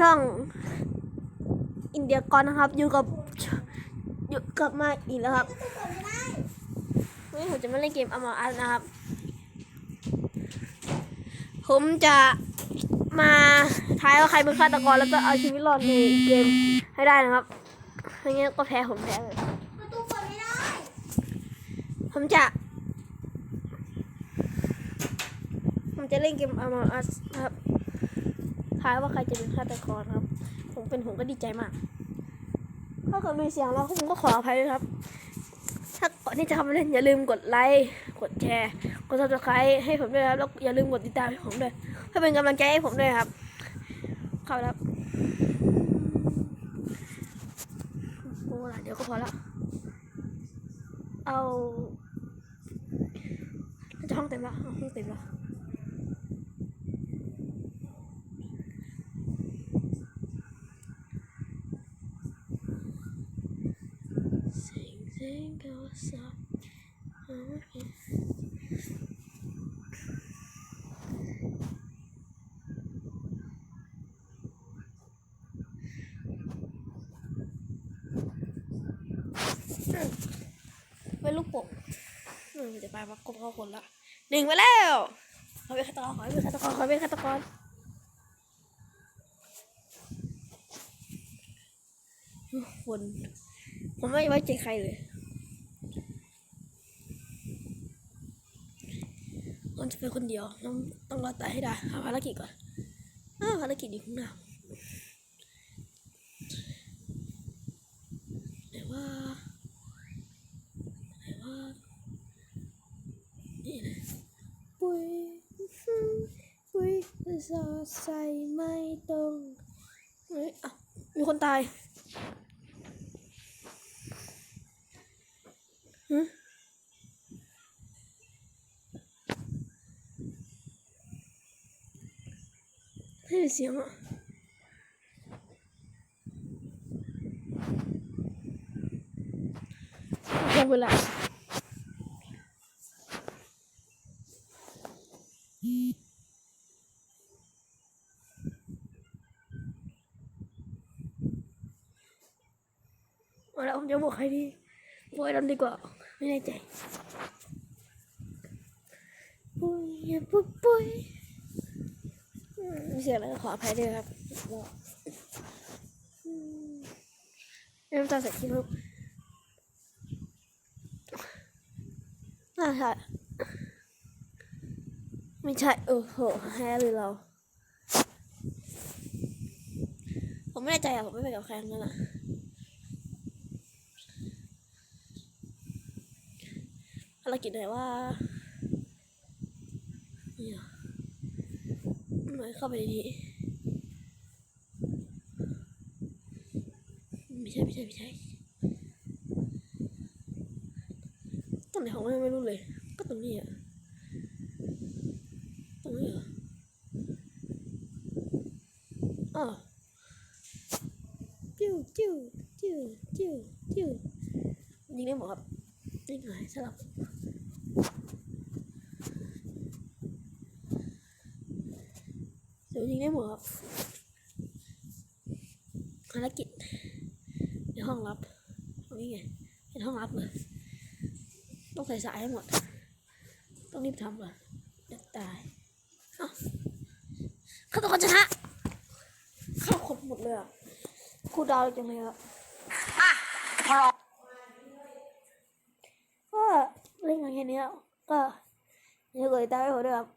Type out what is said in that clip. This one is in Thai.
ช่องอินเดียกอนนะครับ อยู่กับอยู่กับมาอีกแล้วครับวันนี้ผมจะมาเล่นเกมอมออัสนะครับ ผมจะมาทายว่าใครเป็นฆาตกรแล้วก็เอาชีวิตรอดในเกมให้ได้นะครับไม่งั้นก็แพ้ผมแพ้เลยผมจะ ผมจะเล่นเกม Among Us นะครับ ทายว่าใครจะเป็นฆาตกรครับ ผมเป็นผมก็ดีใจมาก ถ้าเกิดมีเสียงเราผมก็ขออภัยด้วยครับ ถ้าก่อนที่จะเข้ามาเล่นอย่าลืมกดไลค์ กดแชร์ กด subscribe ให้ผมด้วยครับ แล้วอย่าลืมกดติดตามให้ผมด้วยเพื่อเป็นกำลังใจให้ผมด้วยครับ เข้าแล้วครับโอ้ละเดี๋ยวก็พอละ เอาจะห้องเต็มล้วเอาห้องเต็มล้วเสียงเสียงก็สับเอาไม่เป็นลูกโป่งอืมจะไปมากบเข้าคนละหนึ่งไปแล้วขอเป็นฆาตกรขอเป็นฆาตกรขอเป็นฆาตกรคนผมไม่ไว้ใจใครเลย มันจะเป็นคนเดียวต้องต้องรอดตายให้ได้หาภารกิจก่อนอ้าวภารกิจอยู่ข้างหน้าไหนว่าไหนว่า นี่นะปุยปุยสอดใส่ไม่ตรงเฮ้ยอะมีคนตาย ไม่ได้เสียงอะลงไปละเอาละผ มีเสียงอะไรก็ขออภัยด้วยครับก็อืมน้ำตาใส่ขี้มูกน่าใช่ไม่ใช่เออโหแฮร์เลยเรา ผมไม่แน่ใจอะผมไม่ไปกับใครงนั้นอะภารกิจไหนว่าเนี่ย ไม่เข้าไปในนี้ไม่ใช่ไม่ใช่ไม่ใช่ตรงไหนของมันไม่รู้เลย ก็ตรงนี้อะตรงนี้เหรออ๋อจิ้วจิ้วจิ้วจิ้วจิ้วยิงได้หมดครับนี่ไงสลับ ดี๋ยวยิงได้หมดครับภารกิจในห้องลับตรงนี้ไงเป็นห้องลับเลยต้องใส่สายให้หมด ต้องรีบทำก่อนจะตายเอ้าเข้าตัวชนะเข้าครบหมดเลยอะครูดาวจังเลยอะอะพร้อมก็เล่นกันแค่นี้แล้วก็อย่าลืมกดติดตามให้ผมด้วยครับ